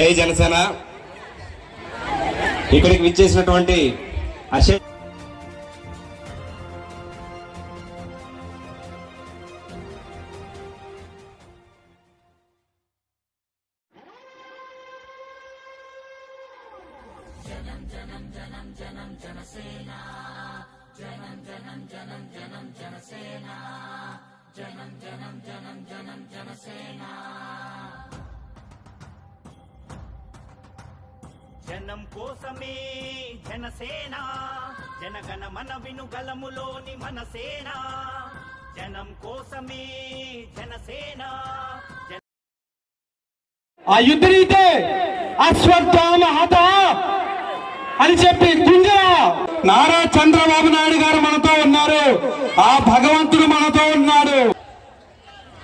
జై జనసేన. ఇక్కడికి విచ్చేసినటువంటి అశోక్ జనం కోసమే జనసేన. జనగణ మన వినుగలములోని మనసేన. జనం కోసమే జనసేన. జన ఆ యుద్ధనీతే అశ్వత్థామ హత అని చెప్పి కుంజర నారా చంద్రబాబు నాయుడు గారు మనతో ఉన్నారు. ఆ భగవంతుడు మనతో ఉన్నాడు.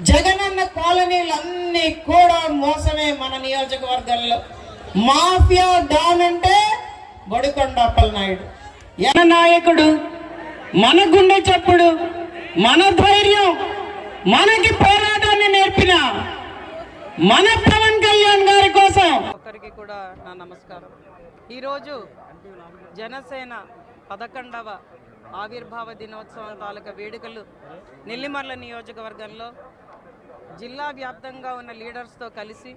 జగనన్న కాలనీలన్నీ కూడా మోసమే మన నియోజకవర్గంలో. మాఫియా డాన్ అంటే బడికొండ అప్పలనాయుడు. ఎన నాయకుడు? మన గుండె చప్పుడు మన ధైర్యం మనకి పోరాటాన్ని నేర్పిన మన పవన్ కళ్యాణ్ గారి కోసం. ఒక్కరికి కూడా నా నమస్కారం. ఈరోజు జనసేన పదకొండవ ఆవిర్భావ దినోత్సవం తాలూకా వేడుకలు నెల్లిమర్ల నియోజకవర్గంలో జిల్లా వ్యాప్తంగా ఉన్న లీడర్స్తో కలిసి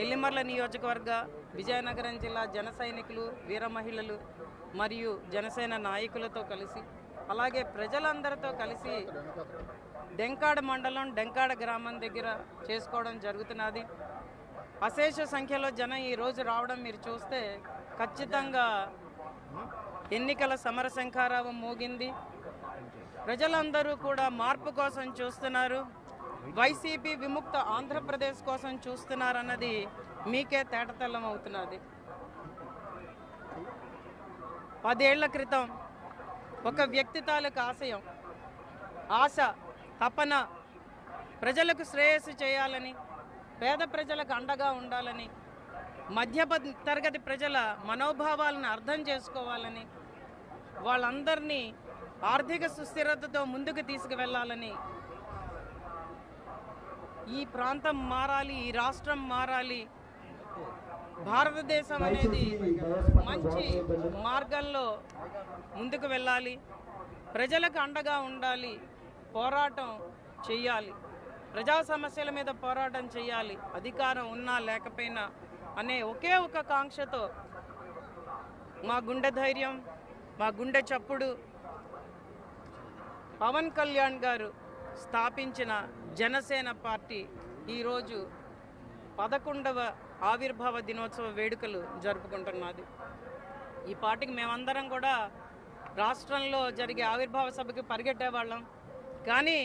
నెల్లిమర్ల నియోజకవర్గ విజయనగరం జిల్లా జన సైనికులు వీర మహిళలు మరియు జనసేన నాయకులతో కలిసి అలాగే ప్రజలందరితో కలిసి డెంకాడ మండలం డెంకాడ గ్రామం దగ్గర చేసుకోవడం జరుగుతున్నది. అశేష సంఖ్యలో జనం ఈరోజు రావడం మీరు చూస్తే ఖచ్చితంగా ఎన్నికల సమర శంఖారావం మోగింది. ప్రజలందరూ కూడా మార్పు కోసం చూస్తున్నారు. వైసీపీ విముక్త ఆంధ్రప్రదేశ్ కోసం చూస్తున్నారన్నది మీకే తేటతెల్లం అవుతున్నది. పదేళ్ళ క్రితం ఒక వ్యక్తి తాలూకు ఆశయం ఆశ తపన ప్రజలకు శ్రేయస్సు చేయాలని పేద ప్రజలకు అండగా ఉండాలని మధ్య తరగతి ప్రజల మనోభావాలను అర్థం చేసుకోవాలని వాళ్ళందరినీ ఆర్థిక సుస్థిరతతో ముందుకు తీసుకువెళ్ళాలని ఈ ప్రాంతం మారాలి ఈ రాష్ట్రం మారాలి. భారతదేశం అనేది మంచి మార్గంలో ముందుకు వెళ్ళాలి. ప్రజలకు అండగా ఉండాలి. పోరాటం చెయ్యాలి. ప్రజా సమస్యల మీద పోరాటం చేయాలి అధికారం ఉన్నా లేకపోయినా అనే ఒకే ఒక కాంక్షతో మా గుండె ధైర్యం మా గుండె చప్పుడు. పవన్ కళ్యాణ్ గారు స్థాపించిన జనసేన పార్టీ ఈరోజు పదకొండవ ఆవిర్భావ దినోత్సవ వేడుకలు జరుపుకుంటున్నది. ఈ పార్టీకి మేమందరం కూడా రాష్ట్రంలో జరిగే ఆవిర్భావ సభకి పరిగెట్టేవాళ్ళం. కానీ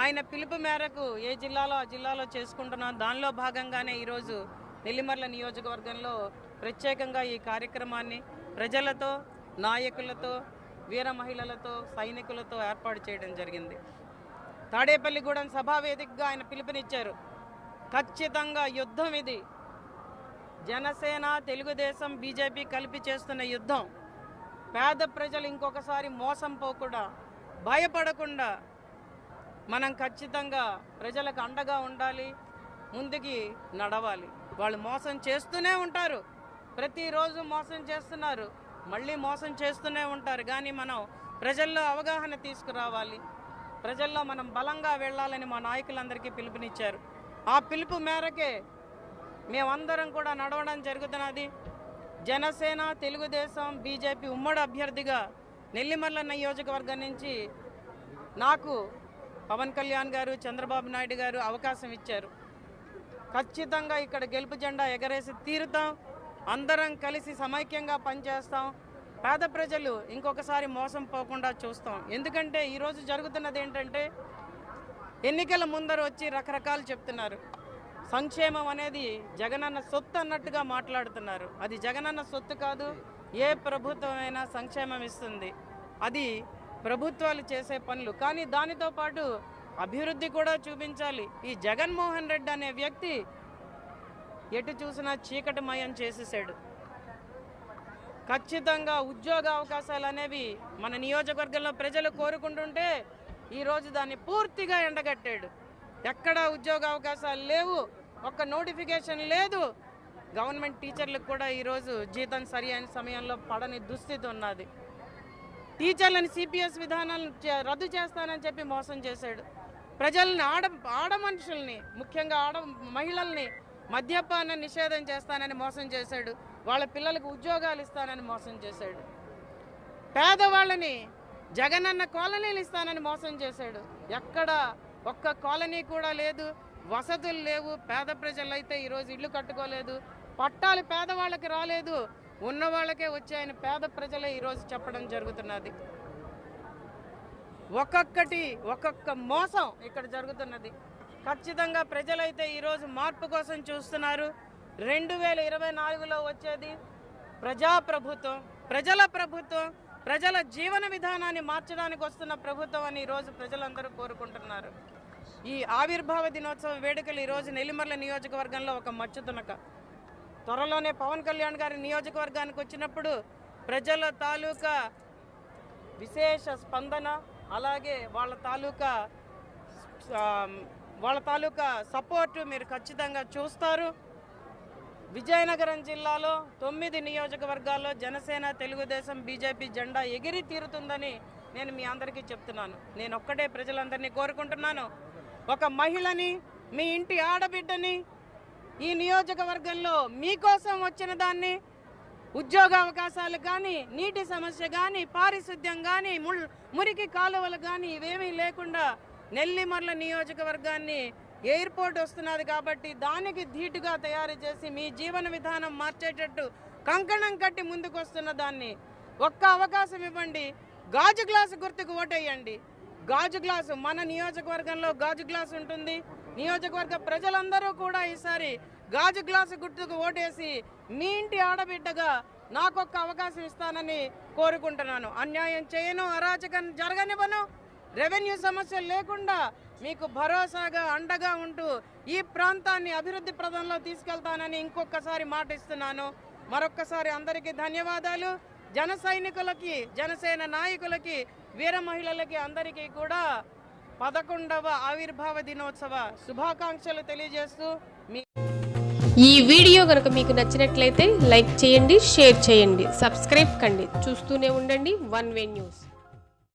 ఆయన పిలుపు మేరకు ఏ జిల్లాలో ఆ జిల్లాలో చేసుకుంటున్నాం దానిలో భాగంగానే ఈరోజు నెల్లిమర్ల నియోజకవర్గంలో ప్రత్యేకంగా ఈ కార్యక్రమాన్ని ప్రజలతో నాయకులతో వీర మహిళలతో సైనికులతో ఏర్పాటు చేయడం జరిగింది. తాడేపల్లిగూడెం సభా వేదికగా ఆయన పిలుపునిచ్చారు. ఖచ్చితంగా యుద్ధం ఇది. జనసేన తెలుగుదేశం బీజేపీ కలిపి చేస్తున్న యుద్ధం. పేద ప్రజలు ఇంకొకసారి మోసం పోకుండా భయపడకుండా మనం ఖచ్చితంగా ప్రజలకు అండగా ఉండాలి ముందుకి నడవాలి. వాళ్ళు మోసం చేస్తూనే ఉంటారు. ప్రతిరోజు మోసం చేస్తున్నారు. మళ్ళీ మోసం చేస్తూనే ఉంటారు. కానీ మనం ప్రజల్లో అవగాహన తీసుకురావాలి. ప్రజల్లో మనం బలంగా వెళ్ళాలని మా నాయకులందరికీ పిలుపునిచ్చారు. ఆ పిలుపు మేరకే మేమందరం కూడా నడవడం జరుగుతున్నది. జనసేన తెలుగుదేశం బీజేపీ ఉమ్మడి అభ్యర్థిగా నెల్లిమర్ల నియోజకవర్గం నుంచి నాకు పవన్ కళ్యాణ్ గారు చంద్రబాబు నాయుడు గారు అవకాశం ఇచ్చారు. ఖచ్చితంగా ఇక్కడ గెలుపు జెండా ఎగరేసి తీరుతాం. అందరం కలిసి సమైక్యంగా పనిచేస్తాం. పేద ప్రజలు ఇంకొకసారి మోసం పోకుండా చూస్తాం. ఎందుకంటే ఈరోజు జరుగుతున్నది ఏంటంటే ఎన్నికల ముందర వచ్చి రకరకాలు చెప్తున్నారు. సంక్షేమం అనేది జగనన్న సొత్తు అన్నట్టుగా మాట్లాడుతున్నారు. అది జగనన్న సొత్తు కాదు ఏ ప్రభుత్వమైనా సంక్షేమం ఇస్తుంది. అది ప్రభుత్వాలు చేసే పనులు. కానీ దానితో పాటు అభివృద్ధి కూడా చూపించాలి. ఈ జగన్మోహన్ రెడ్డి అనే వ్యక్తి ఎటు చూసినా చీకటిమయం చేసేసాడు. ఖచ్చితంగా ఉద్యోగ అవకాశాలు అనేవి మన నియోజకవర్గంలో ప్రజలు కోరుకుంటుంటే ఈరోజు దాన్ని పూర్తిగా ఎండగట్టాడు. ఎక్కడా ఉద్యోగ అవకాశాలు లేవు ఒక్క నోటిఫికేషన్ లేదు. గవర్నమెంట్ టీచర్లకు కూడా ఈరోజు జీతం సరి అయిన సమయంలో పడని దుస్థితి ఉన్నది. టీచర్లను సిపిఎస్ విధానాలను చే- రద్దు చేస్తానని చెప్పి మోసం చేశాడు. ప్రజల్ని ఆడ ఆడ మనుషుల్ని ముఖ్యంగా ఆడ మహిళల్ని మద్యపాన నిషేధం చేస్తానని మోసం చేశాడు. వాళ్ళ పిల్లలకు ఉద్యోగాలు ఇస్తానని మోసం చేశాడు. పేదవాళ్ళని జగనన్న కాలనీలు ఇస్తానని మోసం చేశాడు. ఎక్కడ ఒక్క కాలనీ కూడా లేదు వసతులు లేవు పేద ప్రజలైతే ఈరోజు ఇల్లు కట్టుకోలేదు పట్టాలు పేదవాళ్ళకి రాలేదు ఉన్న వాళ్ళకే వచ్చాయని పేద ప్రజలే ఈరోజు చెప్పడం జరుగుతున్నది. ఒక్కొక్కటి ఒక్కొక్క మోసం ఇక్కడ జరుగుతున్నది. ఖచ్చితంగా ప్రజలైతే ఈరోజు మార్పు కోసం చూస్తున్నారు. రెండు వేల ఇరవై నాలుగులో వచ్చేది ప్రజాప్రభుత్వం. ప్రజల ప్రభుత్వం ప్రజల జీవన విధానాన్ని మార్చడానికి వస్తున్న ప్రభుత్వం అని ఈరోజు ప్రజలందరూ కోరుకుంటున్నారు. ఈ ఆవిర్భావ దినోత్సవ వేడుకలు ఈరోజు నెల్లిమర్ల నియోజకవర్గంలో ఒక మచ్చుతునక. త్వరలోనే పవన్ కళ్యాణ్ గారి నియోజకవర్గానికి వచ్చినప్పుడు ప్రజల తాలూకా విశేష స్పందన అలాగే వాళ్ళ తాలూకా వాళ్ళ తాలూకా సపోర్ట్ మీరు ఖచ్చితంగా చూస్తారు. విజయనగరం జిల్లాలో తొమ్మిది నియోజకవర్గాల్లో జనసేన తెలుగుదేశం బీజేపీ జెండా ఎగిరి తీరుతుందని నేను మీ అందరికీ చెప్తున్నాను. నేను ఒక్కటే ప్రజలందరినీ కోరుకుంటున్నాను. ఒక మహిళని మీ ఇంటి ఆడబిడ్డని ఈ నియోజకవర్గంలో మీకోసం వచ్చిన దాన్ని ఉద్యోగ అవకాశాలు కానీ నీటి సమస్య కానీ పారిశుద్ధ్యం కానీ మురికి కాలువలు కానీ ఇవేమీ లేకుండా నెల్లిమర్ల నియోజకవర్గాన్ని ఎయిర్పోర్ట్ వస్తున్నది కాబట్టి దానికి ధీటుగా తయారు చేసి మీ జీవన విధానం మార్చేటట్టు కంకణం కట్టి ముందుకు వస్తున్న దాన్ని ఒక్క అవకాశం ఇవ్వండి. గాజు గ్లాసు గుర్తుకు ఓటేయండి. గాజు గ్లాసు మన నియోజకవర్గంలో గాజు గ్లాసు ఉంటుంది. నియోజకవర్గ ప్రజలందరూ కూడా ఈసారి గాజు గ్లాసు గుర్తుకు ఓటేసి మీ ఇంటి ఆడబిడ్డగా నాకొక్క అవకాశం ఇస్తానని కోరుకుంటున్నాను. అన్యాయం చేయను అరాచకం జరగనివ్వను. రెవెన్యూ సమస్యలు లేకుండా మీకు భరోసాగా అండగా ఉంటూ ఈ ప్రాంతాన్ని అభివృద్ధి ప్రదంలో తీసుకెళ్తానని ఇంకొకసారి మాట ఇస్తున్నాను మరొక్కసారి అందరికీ ధన్యవాదాలు. జన సైనికులకి జనసేన నాయకులకి వీర మహిళలకి అందరికీ కూడా పదకొండవ ఆవిర్భావ దినోత్సవ శుభాకాంక్షలు తెలియజేస్తూ మీ ఈ వీడియో కనుక మీకు నచ్చినట్లయితే లైక్ చేయండి షేర్ చేయండి సబ్స్క్రైబ్ కండి. చూస్తూనే ఉండండి వన్ వే న్యూస్.